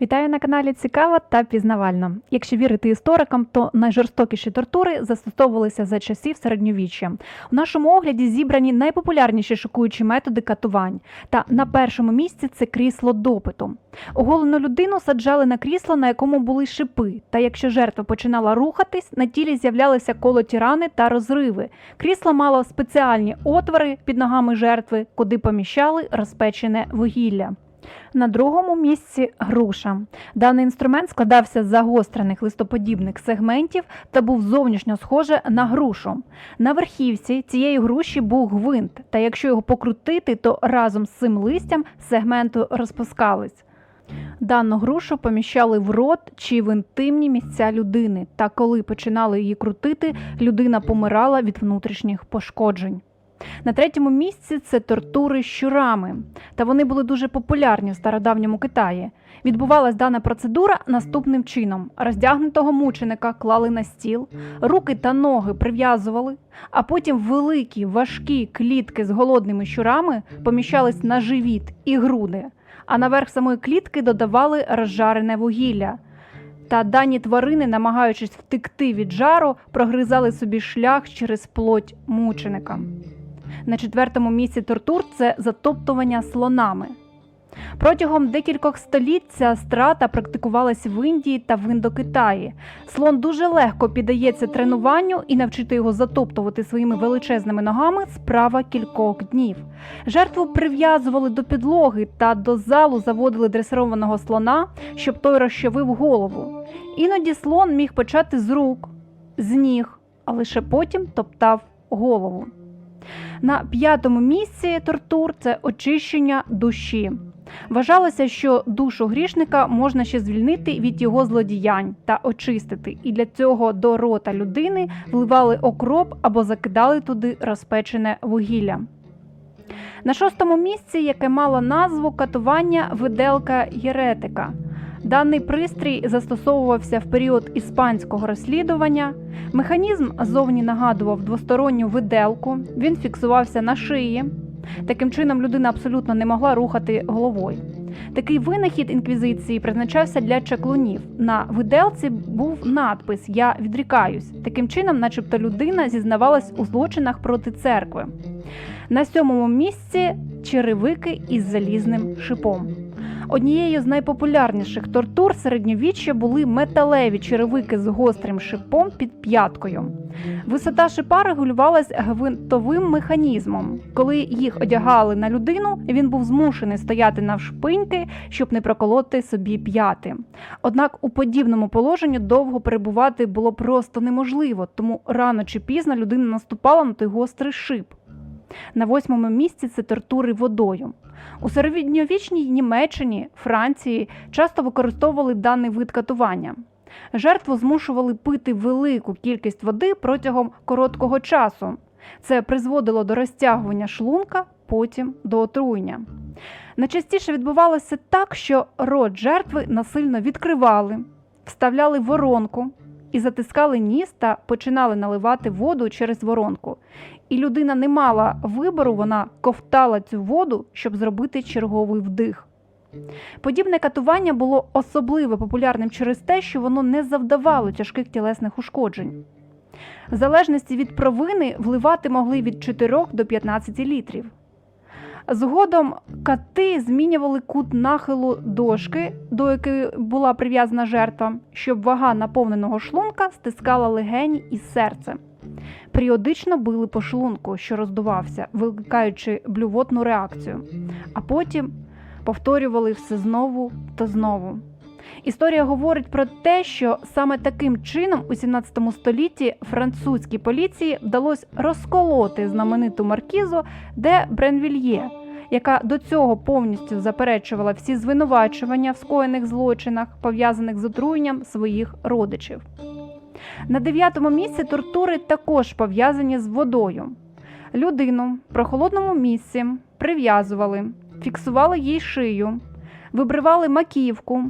Вітаю на каналі Цікаво та пізнавально. Якщо вірити історикам, то найжорстокіші тортури застосовувалися за часів середньовіччя. У нашому огляді зібрані найпопулярніші шокуючі методи катувань. Та на першому місці це крісло допиту. Оголену людину саджали на крісло, на якому були шипи. Та якщо жертва починала рухатись, на тілі з'являлися колоті рани та розриви. Крісло мало спеціальні отвори під ногами жертви, куди поміщали розпечене вугілля. На другому місці груша. Даний інструмент складався з загострених листоподібних сегментів та був зовнішньо схоже на грушу. На верхівці цієї груші був гвинт, та якщо його покрутити, то разом з цим листям сегменти розпускались. Дану грушу поміщали в рот чи в інтимні місця людини, та коли починали її крутити, людина помирала від внутрішніх пошкоджень. На третьому місці це тортури щурами, та вони були дуже популярні в стародавньому Китаї. Відбувалась дана процедура наступним чином: роздягнутого мученика клали на стіл, руки та ноги прив'язували, а потім великі важкі клітки з голодними щурами поміщались на живіт і груди, а наверх самої клітки додавали розжарене вугілля. Та дані тварини, намагаючись втекти від жару, прогризали собі шлях через плоть мученика. На четвертому місці тортур це затоптування слонами. Протягом декількох століть ця страта практикувалась в Індії та в Індокитаї. Слон дуже легко піддається тренуванню і навчити його затоптувати своїми величезними ногами справа кількох днів. Жертву прив'язували до підлоги та до залу заводили дресированого слона, щоб той розчавив голову. Іноді слон міг почати з рук, з ніг, а лише потім топтав голову. На п'ятому місці тортур це очищення душі. Вважалося, що душу грішника можна ще звільнити від його злодіянь та очистити, і для цього до рота людини вливали окроп або закидали туди розпечене вугілля. На шостому місці, яке мало назву катування виделка єретика. Даний пристрій застосовувався в період іспанського розслідування. Механізм зовні нагадував двосторонню виделку, він фіксувався на шиї. Таким чином, людина абсолютно не могла рухати головою. Такий винахід інквізиції призначався для чаклунів. На виделці був надпис Я відрікаюсь. Таким чином, начебто, людина зізнавалась у злочинах проти церкви. На сьомому місці черевики із залізним шипом. Однією з найпопулярніших тортур середньовіччя були металеві черевики з гострим шипом під п'яткою. Висота шипа регулювалась гвинтовим механізмом. Коли їх одягали на людину, він був змушений стояти навшпиньки, щоб не проколоти собі п'яти. Однак у подібному положенні довго перебувати було просто неможливо, тому рано чи пізно людина наступала на той гострий шип. На восьмому місці це тортури водою. У середньовічній Німеччині, Франції часто використовували даний вид катування. Жертву змушували пити велику кількість води протягом короткого часу. Це призводило до розтягування шлунка, потім до отруєння. Найчастіше відбувалося так, що рот жертви насильно відкривали, вставляли воронку і затискали ніс та починали наливати воду через воронку. І людина не мала вибору, вона ковтала цю воду, щоб зробити черговий вдих. Подібне катування було особливо популярним через те, що воно не завдавало тяжких тілесних ушкоджень. В залежності від провини вливати могли від 4 до 15 літрів. Згодом кати змінювали кут нахилу дошки, до якої була прив'язана жертва, щоб вага наповненого шлунка стискала легені і серце. Періодично били по шлунку, що роздувався, викликаючи блювотну реакцію, а потім повторювали все знову та знову. Історія говорить про те, що саме таким чином у 17 столітті французькій поліції вдалося розколоти знамениту маркізу де Бренвільє, яка до цього повністю заперечувала всі звинувачування в скоєних злочинах, пов'язаних з отруєнням своїх родичів. На дев'ятому місці тортури також пов'язані з водою. Людину в прохолодному місці прив'язували, фіксували їй шию, вибривали маківку,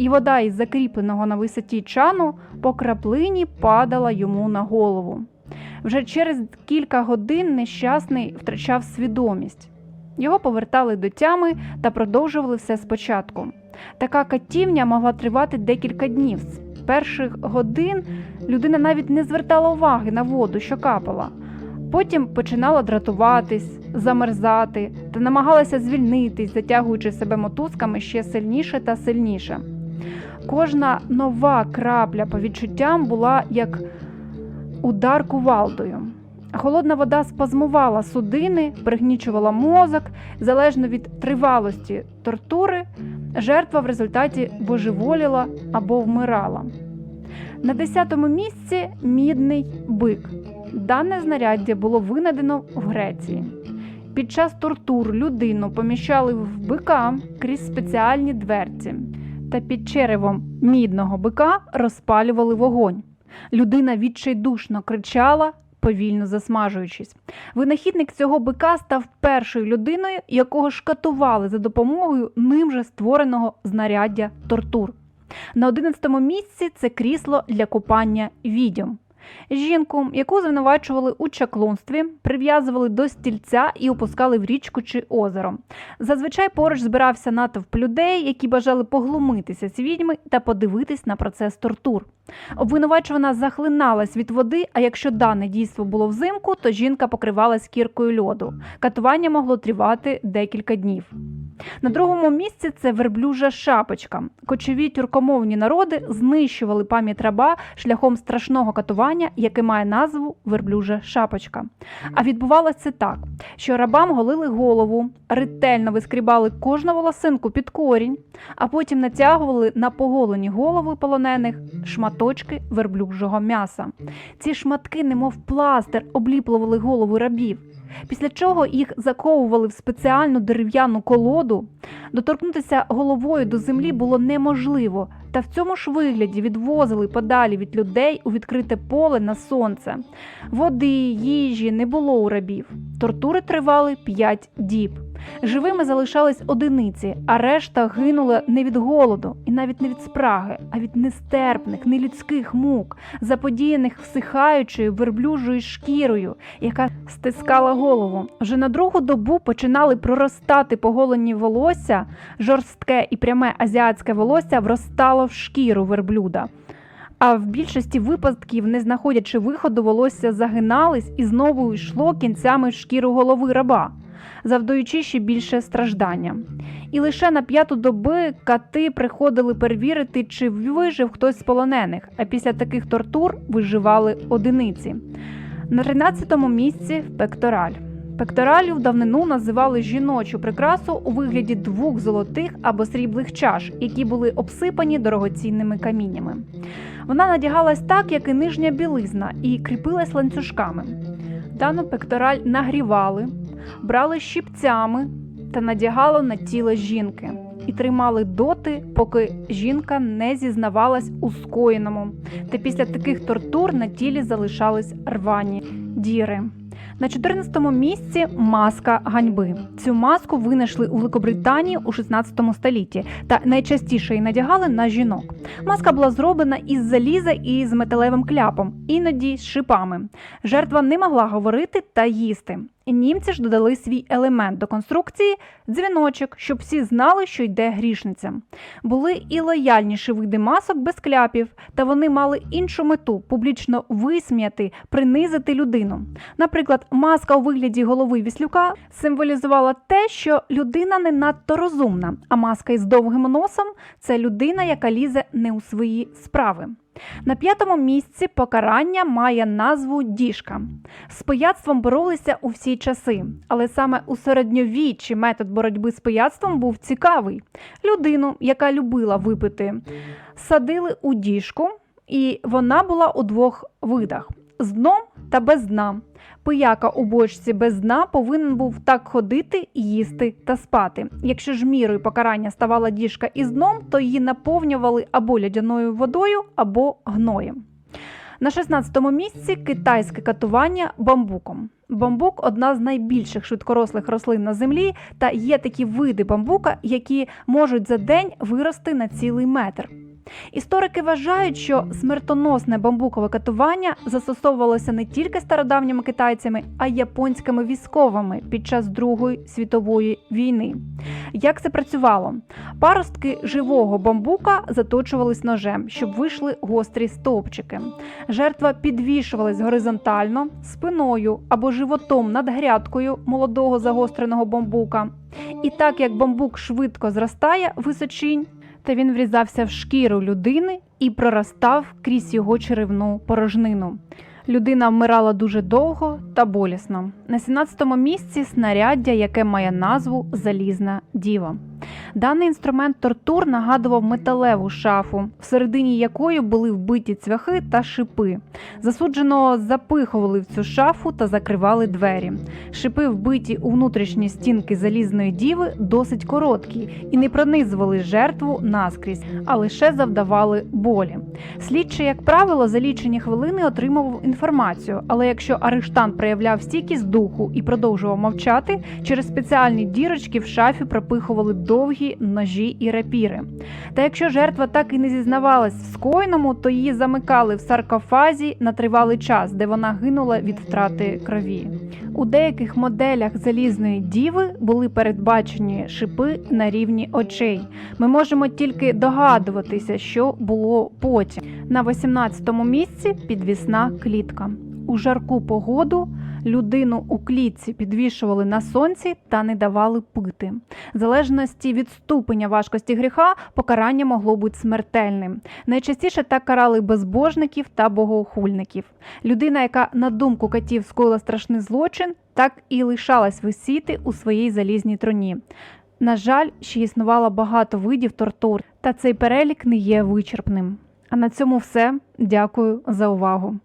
і вода із закріпленого на висоті чану по краплині падала йому на голову. Вже через кілька годин нещасний втрачав свідомість. Його повертали до тями та продовжували все спочатку. Така катівня могла тривати декілька днів. З перших годин людина навіть не звертала уваги на воду, що капала. Потім починала дратуватись, замерзати та намагалася звільнитись, затягуючи себе мотузками ще сильніше та сильніше. Кожна нова крапля по відчуттям була як удар кувалдою. Холодна вода спазмувала судини, пригнічувала мозок, залежно від тривалості тортури, жертва в результаті божеволіла або вмирала. На 10-му місці мідний бик. Дане знаряддя було винайдено в Греції. Під час тортур людину поміщали в бика крізь спеціальні дверці, та під черевом мідного бика розпалювали вогонь. Людина відчайдушно кричала, повільно засмажуючись. Винахідник цього бика став першою людиною, якого шкатували за допомогою ним же створеного знаряддя тортур. На 11-му місці це крісло для купання відьом. Жінку, яку звинувачували у чаклунстві, прив'язували до стільця і опускали в річку чи озеро. Зазвичай поруч збирався натовп людей, які бажали поглумитися з відьми та подивитись на процес тортур. Обвинувачувана захлиналась від води, а якщо дане дійство було взимку, то жінка покривалась кіркою льоду. Катування могло тривати декілька днів. На другому місці це верблюжа шапочка. Кочові тюркомовні народи знищували пам'ять раба шляхом страшного катування, яке має назву верблюжа шапочка. А відбувалося це так, що рабам голили голову, ретельно вискрібали кожну волосинку під корінь, а потім натягували на поголені голови полонених шматочки верблюжого м'яса. Ці шматки, немов пластир, обліплювали голови рабів. Після чого їх заковували в спеціальну дерев'яну колоду, доторкнутися головою до землі було неможливо, та в цьому ж вигляді відвозили подалі від людей у відкрите поле на сонце. Води, їжі не було у рабів. Тортури тривали 5 діб. Живими залишались одиниці, а решта гинула не від голоду і навіть не від спраги, а від нестерпних, нелюдських мук, заподіяних всихаючою верблюжою шкірою, яка стискала голову. Вже на другу добу починали проростати поголені волосся, жорстке і пряме азіатське волосся вростало в шкіру верблюда. А в більшості випадків, не знаходячи виходу, волосся загинались і знову йшло кінцями в шкіру голови раба, завдаючи ще більше страждання. І лише на п'яту доби кати приходили перевірити, чи вижив хтось з полонених, а після таких тортур виживали одиниці. На 13-му місці пектораль. Пекторалю в давнину називали жіночу прикрасу у вигляді двох золотих або сріблих чаш, які були обсипані дорогоцінними каміннями. Вона надягалась так, як і нижня білизна, і кріпилась ланцюжками. Дану пектораль нагрівали, брали щипцями та надягали на тіло жінки і тримали доти, поки жінка не зізнавалась у скоєному. Та після таких тортур на тілі залишались рвані діри. На 14-му місці маска ганьби. Цю маску винайшли у Великобританії у 16 столітті та найчастіше її надягали на жінок. Маска була зроблена із заліза і з металевим кляпом, іноді з шипами. Жертва не могла говорити та їсти. Німці ж додали свій елемент до конструкції дзвіночок, щоб всі знали, що йде грішниця. Були і лояльніші види масок без кляпів, та вони мали іншу мету публічно висміяти, принизити людину. Наприклад, маска у вигляді голови віслюка символізувала те, що людина не надто розумна, а маска із довгим носом це людина, яка лізе не у свої справи. На п'ятому місці покарання має назву діжка. З пияцтвом боролися у всі часи, але саме у середньовіччі метод боротьби з пияцтвом був цікавий. Людину, яка любила випити, садили у діжку, і вона була у двох видах: з дном та без дна. Пияка у бочці без дна повинен був так ходити, їсти та спати. Якщо ж мірою покарання ставала діжка із дном, то її наповнювали або лядяною водою, або гноєм. На 16-му місці китайське катування бамбуком. Бамбук одна з найбільших швидкорослих рослин на землі, та є такі види бамбука, які можуть за день вирости на цілий метр. Історики вважають, що смертоносне бамбукове катування застосовувалося не тільки стародавніми китайцями, а й японськими військовими під час Другої світової війни. Як це працювало? Паростки живого бамбука заточувались ножем, щоб вийшли гострі стовпчики. Жертва підвішувалась горизонтально, спиною або животом над грядкою молодого загостреного бамбука. І так як бамбук швидко зростає височінь, та він врізався в шкіру людини і проростав крізь його черевну порожнину. Людина вмирала дуже довго та болісно. На 17-му місці снаряддя, яке має назву Залізна діва. Даний інструмент тортур нагадував металеву шафу, всередині якої були вбиті цвяхи та шипи. Засудженого запихували в цю шафу та закривали двері. Шипи, вбиті у внутрішні стінки залізної діви, досить короткі і не пронизували жертву наскрізь, а лише завдавали болі. Слідчий, як правило, за лічені хвилини отримував інформацію, але якщо арештант проявляв стійкість духу і продовжував мовчати, через спеціальні дірочки в шафі пропихували довгі ножі і рапіри. Та якщо жертва так і не зізнавалась в скоєному, то її замикали в саркофазі на тривалий час, де вона гинула від втрати крові. У деяких моделях залізної діви були передбачені шипи на рівні очей. Ми можемо тільки догадуватися, що було потім. На 18-му місці підвісна клітка. У жарку погоду людину у клітці підвішували на сонці та не давали пити. В залежності від ступеня важкості гріха покарання могло бути смертельним. Найчастіше так карали безбожників та богоохульників. Людина, яка на думку катів скоїла страшний злочин, так і лишалась висіти у своїй залізній троні. На жаль, ще існувало багато видів тортур, та цей перелік не є вичерпним. А на цьому все. Дякую за увагу.